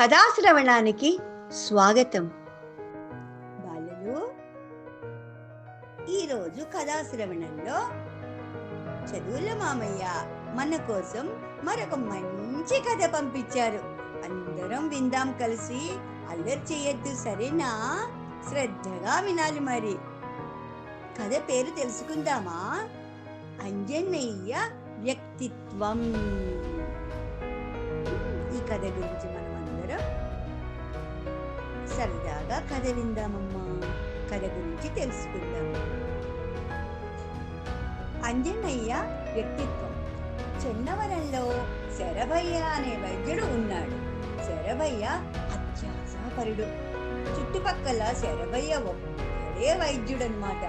కథాశ్రవణానికి స్వాగతం. బాలలు ఈరోజు కథాశ్రవణంలో చదువుల మామయ్య మన కోసం మరొక మంచి కథ పంపించారు. అందరం విందాం కలిసి. అల్లరి చేయొద్దు సరేనా? శ్రద్ధగా వినాలి మరి. కథ పేరు తెలుసుకుందామా? అంజనేయ వ్యక్తిత్వం. ఈ కథ గురించి మనం అందరం సరదాగా కథ విందామమ్మా. కథ గురించి తెలుసుకుందాం. అంజన్నయ్య వ్యక్తిత్వం. చెన్నవరంలో శరభయ్య అనే వైద్యుడు ఉన్నాడు. శరభయ్య అత్యాసాపరుడు చుట్టుపక్కల శరభయ్య ఒక్కడే వైద్యుడు అనమాట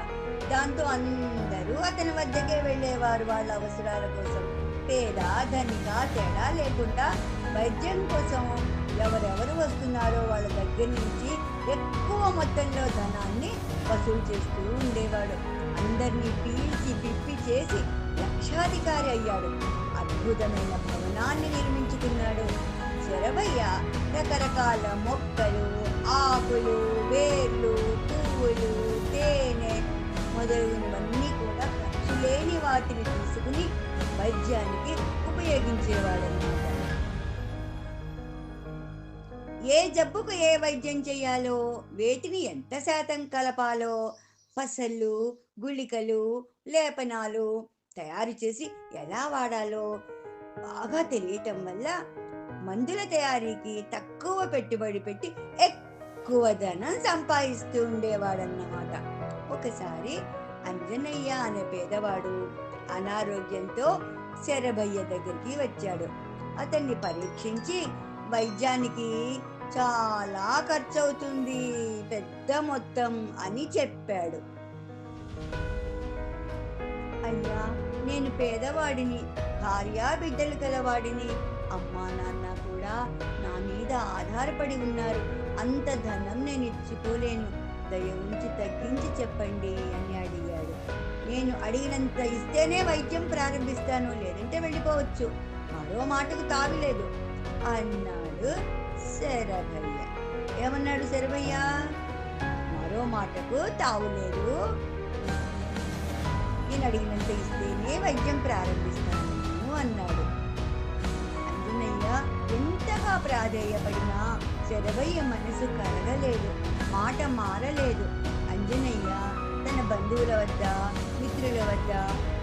దాంతో అందరూ అతని వద్దకే వెళ్ళేవారు వాళ్ళ అవసరాల కోసం. పేద ధనిక తేడా లేకుండా వైద్యం కోసం ఎవరెవరు వస్తున్నారో వాళ్ళ దగ్గర నుంచి ఎక్కువ మొత్తంలో ధనాన్ని వసూలు చేస్తూ ఉండేవాడు. అందరినీ పీల్చి పిప్పి చేసి లక్షాధికారి అయ్యాడు. అద్భుతమైన భవనాన్ని నిర్మించుకున్నాడు. శరభయ్య రకరకాల మొక్కలు ఆకులు వేర్లు పువ్వులు తేనె మొదలైనవన్నీ కూడా ఖర్చు లేని వాటిని తీసుకుని వైద్యానికి ఉపయోగించేవాడు. ఏ జబ్బుకు ఏ వైద్యం చేయాలో వేటిని ఎంత శాతం కలపాలో పసళ్ళు గుళికలు లేపనాలు తయారు చేసి ఎలా వాడాలో బాగా తెలియటం వల్ల మందుల తయారీకి తక్కువ పెట్టుబడి పెట్టి ఎక్కువ ధనం సంపాదిస్తూ ఉండేవాడన్నమాట. ఒకసారి అంజనయ్య అనే పేదవాడు అనారోగ్యంతో శరభయ్య దగ్గరికి వచ్చాడు. అతన్ని పరీక్షించి వైద్యానికి చాలా ఖర్చు అవుతుంది పెద్ద మొత్తం అని చెప్పాడు. అయ్యా నేను పేదవాడిని భార్య బిడ్డలు గలవాడిని. అమ్మా నాన్న కూడా నా మీద ఆధారపడి ఉన్నారు. అంత ధనం నేను ఇచ్చుకోలేను. దయ ఉంచి తగ్గించి చెప్పండి అని అడిగాడు. నేను అడిగినంత ఇస్తేనే వైద్యం ప్రారంభిస్తాను లేదంటే వెళ్ళిపోవచ్చు. మరో మాటకు తావిలేదు. అన్నాడు శరభయ్య ఏమన్నాడు శరభయ్య మరో మాటకు తావులేదు నేను అడిగినంత ఇస్తేనే వైద్యం ప్రారంభిస్తాను అన్నాడు. అంజనయ్య ఎంతగా ప్రాధేయపడినా శరభయ్య మనసు కరగలేదు మాట మారలేదు. అంజనయ్య తన బంధువుల వద్ద మిత్రుల వద్ద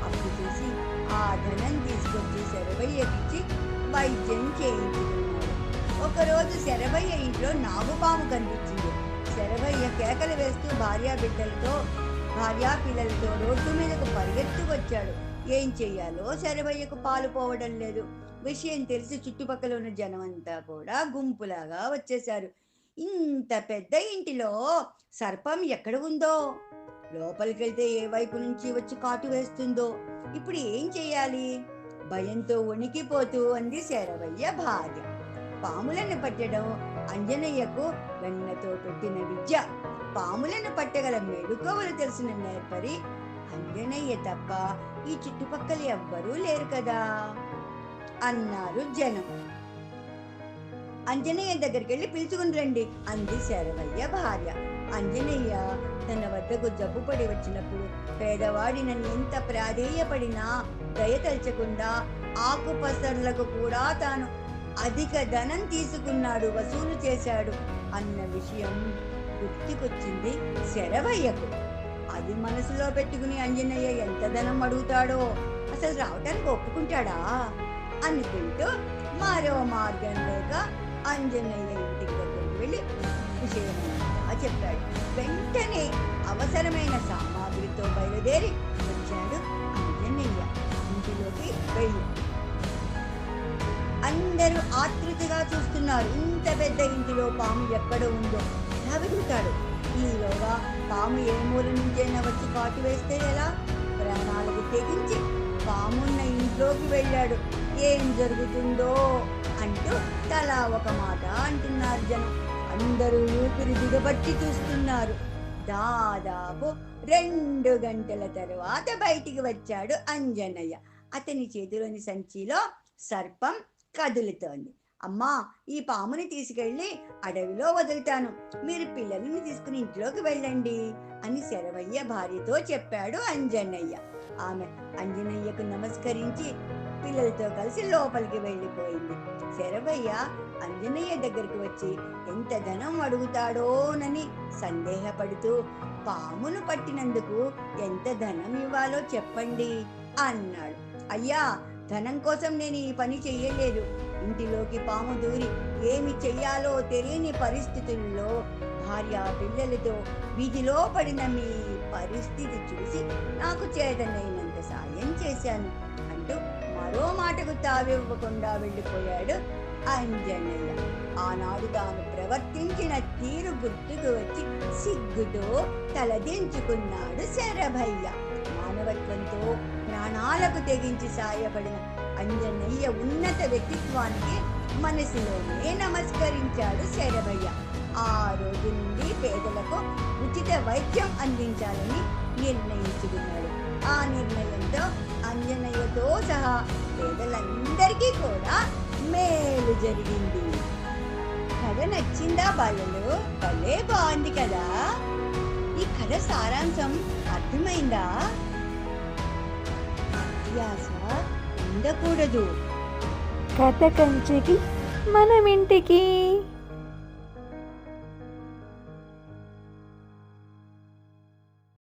అప్పు చేసి ఆ ధనం తీసుకొచ్చి శరభయ్యకిచ్చి వైద్యం చేయింది ఒకరోజు శరభయ్య ఇంట్లో నాగుపాము కనిపించింది. శరభయ్య కేకలు వేస్తూ భార్యా బిడ్డలతో భార్యా పిల్లలతో రోడ్డు మీదకు పరిగెత్తు వచ్చాడు ఏం చెయ్యాలో శరభయ్యకు పాలు పోవడం లేదు. విషయం తెలిసి చుట్టుపక్కల ఉన్న జనమంతా కూడా గుంపులాగా వచ్చేశారు. ఇంత పెద్ద ఇంటిలో సర్పం ఎక్కడ ఉందో? లోపలికెళ్తే ఏ వైపు నుంచి వచ్చి కాటు వేస్తుందో? ఇప్పుడు ఏం చెయ్యాలి? భయంతో వణికిపోతూ అంది శరవయ్య భార్య. పాములను పట్టడం అంజనయ్యకు వెన్నతో పెట్టిన విద్య. పాములను పట్టగల మెడుకోవలు తెలిసిన నేర్పరి అంజనయ్య తప్ప ఈ చుట్టుపక్కల ఎవ్వరూ లేరు కదా అన్నారు జనం. అంజనయ్య దగ్గరికి వెళ్ళి పిలుచుకుని రండి అంది శరవయ్య భార్య. అంజనయ్య తన వద్దకు జబ్బు పడి వచ్చినప్పుడు పేదవాడి నన్ను ఎంత ప్రాధేయపడినా దయతల్చకుండా ఆకుపసర్లకు కూడా తాను అధిక ధనం తీసుకున్నాడు వసూలు చేశాడు అన్న విషయం గుర్తుకొచ్చింది శరవయ్యకు. అది మనసులో పెట్టుకుని అంజనయ్య ఎంత ధనం అడుగుతాడో అసలు రావటానికి ఒప్పుకుంటాడా? అనుకుంటూ మరో మార్గం లేక అంజనయ్య ఇంటికి దగ్గరికి వెళ్ళి విషయమంతా చెప్పాడు. వెంటనే అవసరమైన సామాగ్రితో బయలుదేరి వచ్చాడు అంజనయ్య. వెళ్ళు అందరూ ఆతృతగా చూస్తున్నారు. ఇంత పెద్ద ఇంటిలో పాము ఎక్కడ ఉందో. ఎలా వెతుకుతాడు ఈలోగా పాము ఏ మూల నుంచైనా వచ్చి కాటు వేస్తే ఎలా? ప్రాణాలకు తెగించి పామున్న ఇంట్లోకి వెళ్ళాడు. ఏం జరుగుతుందో అంటూ తలా ఒక మాట అంటున్నారు జనం. అందరూ ఊపిరి దిగబట్టి చూస్తున్నారు. దాదాపు రెండు గంటల తరువాత బయటికి వచ్చాడు అంజనయ్య. అతని చేతిలోని సంచిలో సర్పం కదులుతోంది. అమ్మా ఈ పాముని తీసుకెళ్ళి అడవిలో వదులుతాను. మీరు పిల్లల్ని తీసుకుని ఇంట్లోకి వెళ్ళండి అని శరవయ్య భార్యతో చెప్పాడు అంజనయ్య. ఆమె అంజనయ్యకు నమస్కరించి పిల్లలతో కలిసి లోపలికి వెళ్ళిపోయింది. శరవయ్య అంజనయ్య దగ్గరికి వచ్చి ఎంత ధనం అడుగుతాడోనని సందేహపడుతూ పామును పట్టినందుకు ఎంత ధనం ఇవ్వాలో చెప్పండి. అన్నాడు. అయ్యా ధనం కోసం నేను ఈ పని చెయ్యలేదు. ఇంటిలోకి పాము దూరి ఏమి చెయ్యాలో తెలియని పరిస్థితుల్లో భార్య పిల్లలతో వీధిలో పడిన మీ పరిస్థితి చూసి నాకు చేతనైనంత సాయం చేశాను అంటూ మరో మాటకు తావివ్వకుండా వెళ్ళిపోయాడు అంజనయ్య ఆనాడు తాను ప్రవర్తించిన తీరు గుర్తుకు వచ్చి సిగ్గుతో తలదించుకున్నాడు శరభయ్య. మానవత్వంతో ప్రాణాలకు తెగించి సాయపడిన అంజనయ్య ఉన్నత వ్యక్తిత్వానికి మనసులోనే నమస్కరించాడు శరభయ్య ఆ రోజు నుండి పేదలకు ఉచిత వైద్యం అందించాలని నిర్ణయించుకున్నాడు. ఆ నిర్ణయంతో అంజనయ్యతో సహా పేదలందరికీ కూడా మేలు జరిగింది. కథ నచ్చిందా బాలలు? భలే బాగుంది కదా. ఈ కథ సారాంశం అర్థమైందా? అత్యాస ఉండకూడదు. కథ కంచికి మనమింటికి.